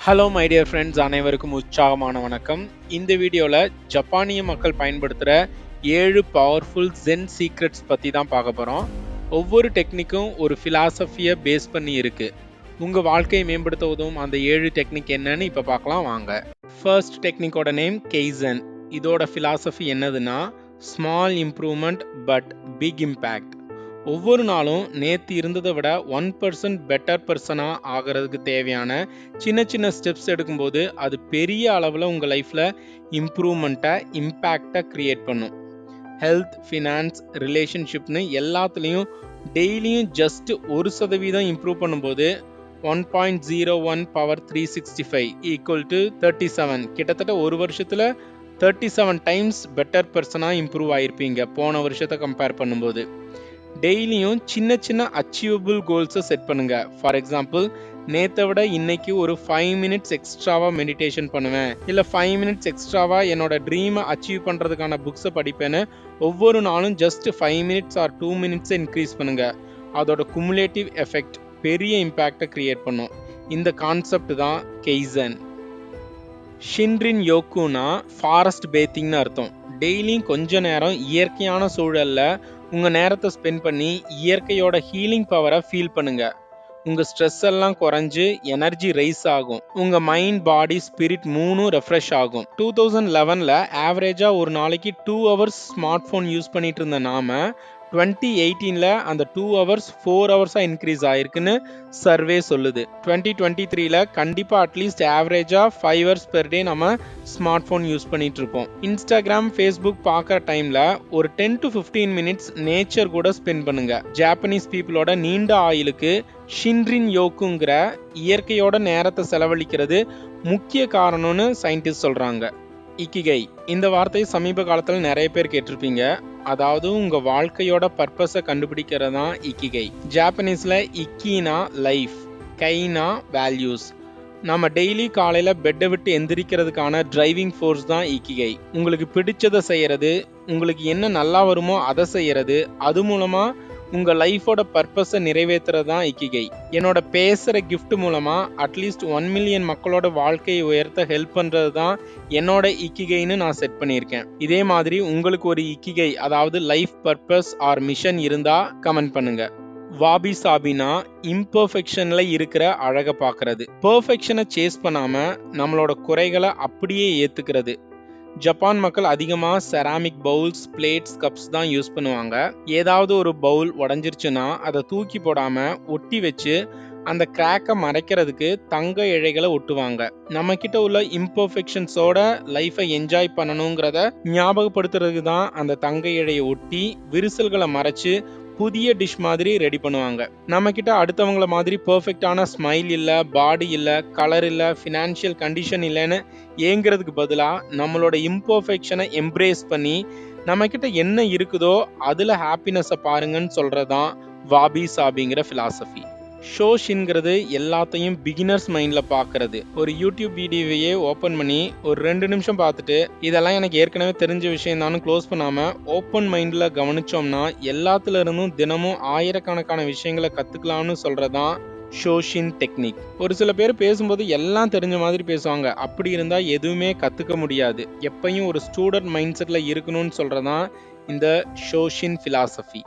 Hello my dear friends அனைவருக்கும் உற்சாகமான வணக்கம். இந்த வீடியோவில் ஜப்பானிய மக்கள் பயன்படுத்துகிற ஏழு பவர்ஃபுல் ஜென் சீக்ரெட்ஸ் பற்றி தான் பார்க்க போகிறோம் ஒவ்வொரு டெக்னிக்கும் ஒரு ஃபிலாசபியை பேஸ் பண்ணி இருக்குது உங்கள் வாழ்க்கையை மேம்படுத்த உதவும் அந்த ஏழு டெக்னிக் என்னன்னு இப்போ பார்க்கலாம் வாங்க. ஃபர்ஸ்ட் டெக்னிக்கோட நேம் கெய்சன் இதோட ஃபிலாசபி என்னதுன்னா small improvement but big impact ஒவ்வொரு நாளும் நேற்று இருந்ததை விட ஒன் பர்சன்ட் பெட்டர் பர்சனாக ஆகிறதுக்கு தேவையான சின்ன சின்ன ஸ்டெப்ஸ் எடுக்கும்போது அது பெரிய அளவில் உங்கள் லைஃப்பில் இம்ப்ரூவ்மெண்ட்டை இம்பேக்டை க்ரியேட் பண்ணும். ஹெல்த் ஃபினான்ஸ் ரிலேஷன்ஷிப்னு எல்லாத்துலேயும் டெய்லியும் ஜஸ்ட் ஒரு சதவீதம் இம்ப்ரூவ் பண்ணும்போது one point zero one power three sixty five equal to thirty seven கிட்டத்தட்ட ஒரு வருஷத்தில் தேர்ட்டி செவன் டைம்ஸ் பெட்டர் பர்சனாக இம்ப்ரூவ் ஆகிருப்பீங்க போன வருஷத்தை கம்பேர் பண்ணும்போது. டெய்லியும் சின்ன சின்ன அச்சீவபிள் கோல்ஸை செட் பண்ணுங்க. ஃபார் எக்ஸாம்பிள் நேற்றை விட இன்னைக்கு ஒரு ஃபைவ் மினிட்ஸ் எக்ஸ்ட்ராவாக மெடிடேஷன் பண்ணுவேன். இல்லை ஃபைவ் மினிட்ஸ் எக்ஸ்ட்ராவாக என்னோட ட்ரீமை அச்சீவ் பண்ணுறதுக்கான புக்ஸை படிப்பேன்னு ஒவ்வொரு நாளும் just five minutes or two மினிட்ஸை increase பண்ணுங்க. அதோட குமுலேட்டிவ் எஃபெக்ட் பெரிய இம்பேக்டை கிரியேட் பண்ணும். இந்த கான்செப்ட் தான் கெய்சன் ஷின்ரின் யோக்குனா ஃபாரஸ்ட் பேத்திங்னு அர்த்தம். டெய்லியும் கொஞ்ச நேரம் இயற்கையான சூழலில் உங்கள் நேரத்தை ஸ்பெண்ட் பண்ணி இயற்கையோட ஹீலிங் பவரை ஃபீல் பண்ணுங்க. உங்கள் ஸ்ட்ரெஸ் எல்லாம் குறைஞ்சு எனர்ஜி ரைஸ் ஆகும். உங்கள் மைண்ட் பாடி ஸ்பிரிட் மூணும் ரெஃப்ரெஷ் ஆகும். டூ தௌசண்ட் லெவனில் ஆவரேஜாக ஒரு நாளைக்கு two hours smart phone use பண்ணிட்டு இருந்த நாம டுவெண்ட்டி எயிட்டீனில் அந்த டூ ஹவர்ஸ் ஃபோர் ஹவர்ஸாக இன்க்ரீஸ் ஆயிருக்குன்னு சர்வே சொல்லுது. டுவெண்ட்டி டுவெண்ட்டி த்ரீல கண்டிப்பாக அட்லீஸ்ட் ஆவரேஜாக ஃபைவ் ஹவர்ஸ் பெர் டே நம்ம ஸ்மார்ட் ஃபோன் யூஸ் பண்ணிட்டு இருப்போம். இன்ஸ்டாகிராம் ஃபேஸ்புக் பார்க்குற டைமில் ஒரு ten to fifteen minutes nature கூட ஸ்பெண்ட் பண்ணுங்க. ஜாப்பனீஸ் பீப்புளோட நீண்ட ஆயுளுக்கு ஷின்ரின் யோக்குங்கிற இயற்கையோட நேரத்தை செலவழிக்கிறது முக்கிய காரணம்னு சயின்டிஸ்ட் சொல்கிறாங்க இக்கிகை இந்த வார்த்தையை சமீப காலத்தில் நிறைய பேர் கேட்டிருப்பீங்க. அதாவது உங்க வாழ்க்கையோட பர்பஸை கண்டுபிடிக்கிறது தான் இக்கிகை. ஜாப்பனீஸ்ல இக்கினா லைஃப் கைனா வேல்யூஸ் நம்ம டெய்லி காலையில் பெட்டை விட்டு எந்திரிக்கிறதுக்கான டிரைவிங் ஃபோர்ஸ் தான் இக்கிகை. உங்களுக்கு பிடிச்சதை செய்கிறது உங்களுக்கு என்ன நல்லா வருமோ அதை செய்கிறது அது மூலமாக உங்கள் லைஃபோட பர்பஸை நிறைவேற்றுறது தான் இக்கிகை. என்னோட பேசுகிற கிஃப்ட் மூலமாக அட்லீஸ்ட் ஒன் மில்லியன் மக்களோட வாழ்க்கையை உயர்த்த ஹெல்ப் பண்ணுறது தான் என்னோட இக்கிகைன்னு நான் செட் பண்ணியிருக்கேன். இதே மாதிரி உங்களுக்கு ஒரு இக்கிகை அதாவது லைஃப் பர்பஸ் ஆர் மிஷன் இருந்தால் கமெண்ட் பண்ணுங்க. வாபி சாபினா இம்பர்ஃபெக்ஷனில் இருக்கிற அழகை பார்க்கறது. பர்ஃபெக்ஷனை சேஸ் பண்ணாமல் நம்மளோட குறைகளை அப்படியே ஏற்றுக்கிறது ஜப்பான் மக்கள் அதிகமாக செராமிக் பவுல்ஸ் பிளேட்ஸ் கப்ஸ் தான் யூஸ் பண்ணுவாங்க. ஏதாவது ஒரு பவுல் உடஞ்சிருச்சுன்னா அதை தூக்கி போடாமல் ஒட்டி வச்சு அந்த கிராக்கை மறைக்கிறதுக்கு தங்க இழைகளை ஒட்டுவாங்க. நம்ம கிட்ட உள்ள இம்பர்ஃபெக்ஷன்ஸோட லைஃபை என்ஜாய் பண்ணணுங்கிறத ஞாபகப்படுத்துறதுக்கு தான் அந்த தங்க இழையை ஒட்டி விரிசல்களை மறைச்சு புதிய டிஷ் மாதிரி ரெடி பண்ணுவாங்க. நம்ம கிட்ட அடுத்தவங்கள மாதிரி பர்ஃபெக்டான ஸ்மைல் இல்லை பாடி இல்லை கலர் இல்லை ஃபினான்ஷியல் கண்டிஷன் இல்லைன்னு ஏங்கிறதுக்கு பதிலாக நம்மளோட இம்பர்ஃபெக்ஷனை எம்ப்ரேஸ் பண்ணி நம்ம கிட்ட என்ன இருக்குதோ அதில் ஹாப்பினஸை பாருங்கன்னு சொல்கிறது தான் வாபி சாபிங்கிற ஃபிலாசபி ஷோஷின்ங்கிறது எல்லாத்தையும் பிகினர்ஸ் மைண்டில் பார்க்கறது ஒரு யூடியூப் வீடியோவையே ஓப்பன் பண்ணி ஒரு ரெண்டு நிமிஷம் பார்த்துட்டு இதெல்லாம் எனக்கு ஏற்கனவே தெரிஞ்ச விஷயம் தான் க்ளோஸ் பண்ணாமல் ஓப்பன் மைண்டில் கவனிச்சோம்னா எல்லாத்துல இருந்தும் தினமும் ஆயிரக்கணக்கான விஷயங்களை கற்றுக்கலாம்னு சொல்கிறதான் ஷோஷின் டெக்னிக் ஒரு சில பேர் பேசும்போது எல்லாம் தெரிஞ்ச மாதிரி பேசுவாங்க. அப்படி இருந்தால் எதுவுமே கற்றுக்க முடியாது. எப்பையும் ஒரு ஸ்டூடெண்ட் மைண்ட் செட்டில் இருக்கணும்னு சொல்கிறதான் இந்த ஷோஷின் ஃபிலாசபி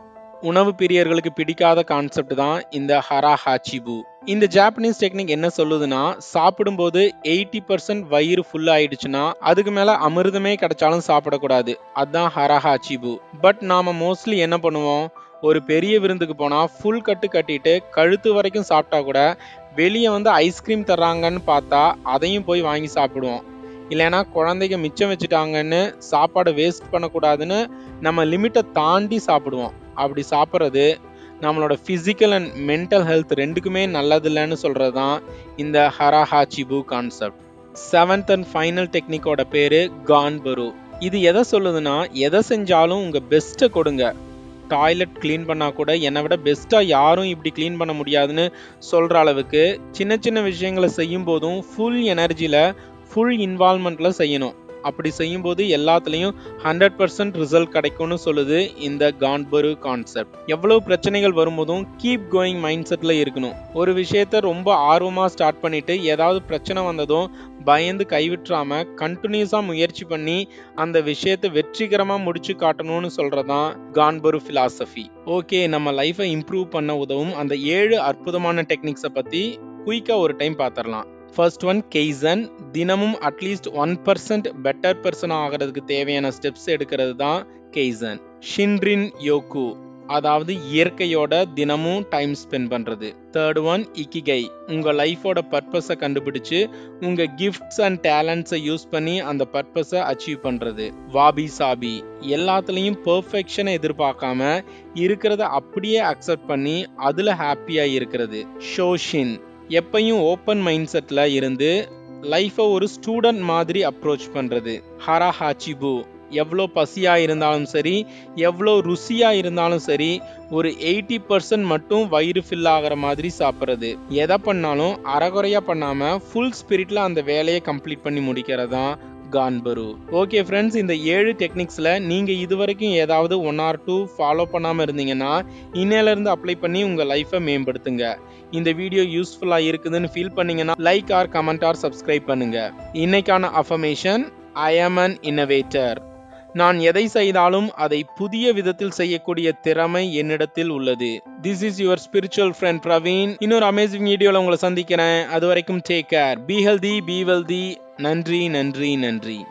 உணவு பிரியர்களுக்கு பிடிக்காத கான்செப்ட் தான் இந்த ஹரா ஹாச்சிபு இந்த ஜாப்பனீஸ் டெக்னிக் என்ன சொல்லுதுன்னா சாப்பிடும்போது எயிட்டி பர்சன்ட் வயிறு ஃபுல் ஆயிடுச்சுன்னா அதுக்கு மேல அமிர்தமே கிடைச்சாலும் சாப்பிடக்கூடாது. அதுதான் ஹரா ஹாச்சிபு பட் நாம மோஸ்ட்லி என்ன பண்ணுவோம்? ஒரு பெரிய விருந்துக்கு போனா ஃபுல் கட்டு கட்டிட்டு கழுத்து வரைக்கும் சாப்பிட்டா கூட வெளியே வந்து ஐஸ்கிரீம் தர்றாங்கன்னு பார்த்தா அதையும் போய் வாங்கி சாப்பிடுவோம். இல்லைன்னா குழந்தைங்க மிச்சம் வச்சுட்டாங்கன்னு சாப்பாடை வேஸ்ட் பண்ணக்கூடாதுன்னு நம்ம லிமிட்டை தாண்டி சாப்பிடுவோம். அப்படி சாப்பிட்றது நம்மளோட ஃபிசிக்கல் அண்ட் மென்டல் ஹெல்த் ரெண்டுக்குமே நல்லதில்லைன்னு சொல்கிறது தான் இந்த ஹராஹாச்சிபு கான்செப்ட் செவன்த் அண்ட் ஃபைனல் டெக்னிக்கோட பேர் கான்பரு இது எதை சொல்லுதுன்னா எதை செஞ்சாலும் உங்கள் பெஸ்ட்டை கொடுங்க. டாய்லெட் க்ளீன் பண்ணால் கூட என்னை விட பெஸ்ட்டாக யாரும் இப்படி க்ளீன் பண்ண முடியாதுன்னு சொல்கிற அளவுக்கு சின்ன சின்ன விஷயங்களை செய்யும் போதும் ஃபுல் எனர்ஜியில் ஃபுல் இன்வால்மெண்ட்டில் செய்யணும். அப்படி செய்யும்போது எல்லாத்துலேயும் ஹண்ட்ரட் பர்சன்ட் ரிசல்ட் கிடைக்கும்னு சொல்லுது இந்த கான்பரு கான்செப்ட் எவ்வளவு பிரச்சனைகள் வரும்போதும் கீப் கோயிங் மைண்ட் செட்டில் இருக்கணும். ஒரு விஷயத்த ரொம்ப ஆர்வமாக ஸ்டார்ட் பண்ணிட்டு ஏதாவது பிரச்சனை வந்ததும் பயந்து கைவிட்டுறாம கண்டினியூஸாக முயற்சி பண்ணி அந்த விஷயத்தை வெற்றிகரமாக முடிச்சு காட்டணும்னு தான் கான்பரு ஃபிலாசபி ஓகே நம்ம லைஃபை இம்ப்ரூவ் பண்ண உதவும் அந்த ஏழு அற்புதமான டெக்னிக்ஸை பற்றி குயிக்காக ஒரு டைம் பார்த்துடலாம் ஃபர்ஸ்ட் ஒன் கெய்சன் தினமும் at least one percent better person ஆகிறதுக்கு தேவையான ஸ்டெப்ஸ் எடுக்கிறது தான் கெய்சன் ஷின்ரின் யோகு அதாவது இயற்கையோட தினமும் டைம் ஸ்பெண்ட் பண்ணுறது தேர்ட் ஒன் இக்கிகை உங்கள் லைஃபோட பர்பஸை கண்டுபிடிச்சு உங்கள் கிஃப்ட்ஸ் அண்ட் டேலண்ட்ஸை யூஸ் பண்ணி அந்த பர்பஸை அச்சீவ் பண்ணுறது வாபி சாபி எல்லாத்துலேயும் பர்ஃபெக்ஷனை எதிர்பார்க்காம இருக்கிறத அப்படியே அக்செப்ட் பண்ணி அதில் ஹாப்பியாக இருக்கிறது. ஷோஷின் எப்பையும் ஓப்பன் மைண்ட் செட்டில் இருந்து லைஃப்பை ஒரு ஸ்டூடெண்ட் மாதிரி அப்ரோச் பண்ணுறது ஹரா ஹாச்சிபு எவ்வளோ பசியாக இருந்தாலும் சரி எவ்வளோ ருசியாக இருந்தாலும் சரி ஒரு எயிட்டி பர்சன்ட் மட்டும் வயிறு ஃபில் ஆகிற மாதிரி சாப்பிட்றது. எதை பண்ணாலும் அறகுறையாக பண்ணாமல் ஃபுல் ஸ்பிரிட்டில் அந்த வேலையை கம்ப்ளீட் பண்ணி முடிக்கிறதான் கான்பரு. ஓகே ஃப்ரெண்ட்ஸ் இந்த ஏழு டெக்னிக்ஸில் நீங்கள் இது வரைக்கும் ஏதாவது ஒன் ஆர் டூ ஃபாலோ பண்ணாமல் இருந்தீங்கன்னா இன்னையிலேருந்து அப்ளை பண்ணி உங்கள் லைஃப்பை மேம்படுத்துங்க. இந்த வீடியோ யூஸ்ஃபுல்லாக இருக்குதுன்னு ஃபீல் பண்ணீங்கன்னா like or comment or subscribe பண்ணுங்க. இன்னைக்கான அஃபர்மேஷன் ஐ ஆம் அன் இன்னோவேட்டர் நான் எதை செய்தாலும் அதை புதிய விதத்தில் செய்யக்கூடிய திறமை என்னிடத்தில் உள்ளது. This is your spiritual friend Praveen இன்னொரு அமேசிங் வீடியோவில் உங்களை சந்திக்கிறேன். அது வரைக்கும் take care be healthy be wealthy நன்றி நன்றி நன்றி.